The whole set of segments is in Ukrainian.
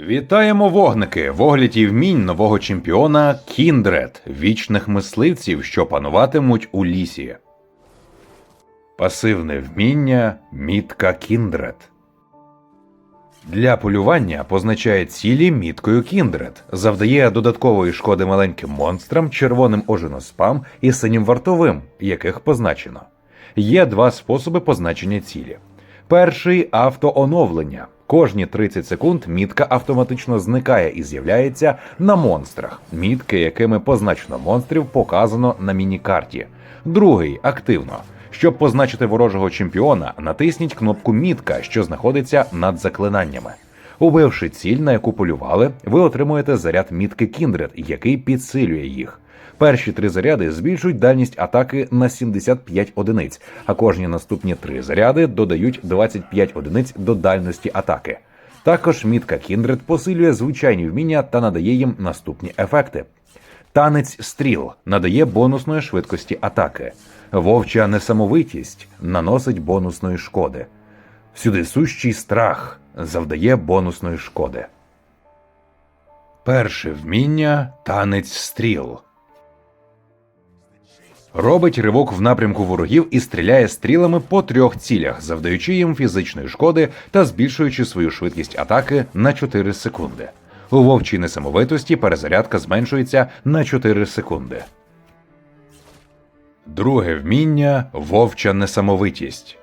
Вітаємо вогники в огляді вмінь нового чемпіона Кіндред, вічних мисливців, що пануватимуть у лісі. Пасивне вміння мітка Кіндред. Для полювання позначає цілі міткою Кіндред, завдає додаткової шкоди маленьким монстрам, червоним ожиноспам і синім вартовим, яких позначено. Є два способи позначення цілі. Перший автооновлення. Кожні 30 секунд мітка автоматично зникає і з'являється на монстрах. Мітки, якими позначено монстрів, показано на міні-карті. Другий активно. Щоб позначити ворожого чемпіона, натисніть кнопку Мітка, що знаходиться над заклинаннями. Убивши ціль, на яку полювали, ви отримуєте заряд мітки Кіндред, який підсилює їх. Перші три заряди збільшують дальність атаки на 75 одиниць, а кожні наступні три заряди додають 25 одиниць до дальності атаки. Також мітка Кіндред посилює звичайні вміння та надає їм наступні ефекти. Танець стріл надає бонусної швидкості атаки. Вовча несамовитість наносить бонусної шкоди. Сюди сущий страх завдає бонусної шкоди. Перше вміння танець стріл. Робить ривок в напрямку ворогів і стріляє стрілами по трьох цілях, завдаючи їм фізичної шкоди та збільшуючи свою швидкість атаки на 4 секунди. У вовчій несамовитості перезарядка зменшується на 4 секунди. Друге вміння вовча несамовитість.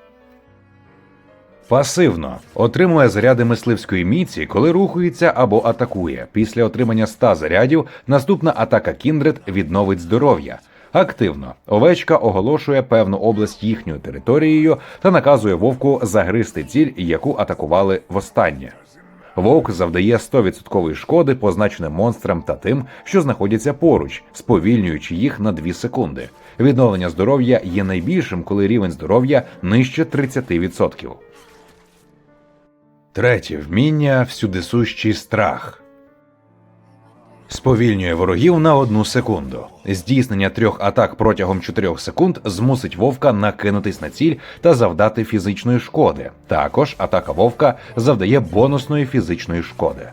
Пасивно отримує заряди мисливської міці, коли рухається або атакує. Після отримання 100 зарядів наступна атака Кіндред відновить здоров'я. Активно овечка оголошує певну область їхньою територією та наказує вовку загризти ціль, яку атакували востаннє. Вовк завдає 100% шкоди позначеним монстрам та тим, що знаходяться поруч, сповільнюючи їх на 2 секунди. Відновлення здоров'я є найбільшим, коли рівень здоров'я нижче 30%. Третє вміння всюдисущий страх. Сповільнює ворогів на одну секунду. Здійснення трьох атак протягом 4 секунд змусить вовка накинутись на ціль та завдати фізичної шкоди. Також атака вовка завдає бонусної фізичної шкоди.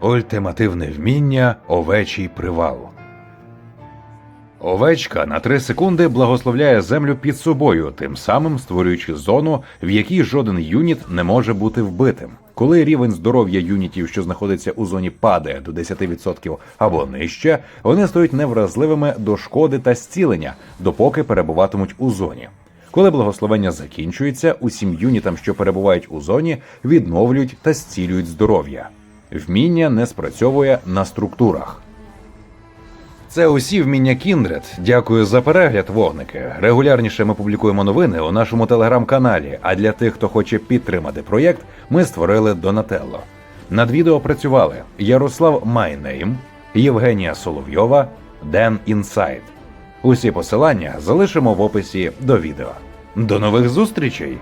Ультимативне вміння овечий привал. Овечка на 3 секунди благословляє землю під собою, тим самим створюючи зону, в якій жоден юніт не може бути вбитим. Коли рівень здоров'я юнітів, що знаходиться у зоні, падає до 10% або нижче, вони стають невразливими до шкоди та зцілення, допоки перебуватимуть у зоні. Коли благословення закінчується, усім юнітам, що перебувають у зоні, відновлюють та зцілюють здоров'я. Вміння не спрацьовує на структурах. Це усі вміння Кіндред. Дякую за перегляд, вогники. Регулярніше ми публікуємо новини у нашому телеграм-каналі. А для тих, хто хоче підтримати проєкт, ми створили Донателло. Над відео працювали Ярослав Майнейм, Євгенія Соловйова, Ден Інсайд. Усі посилання залишимо в описі до відео. До нових зустрічей!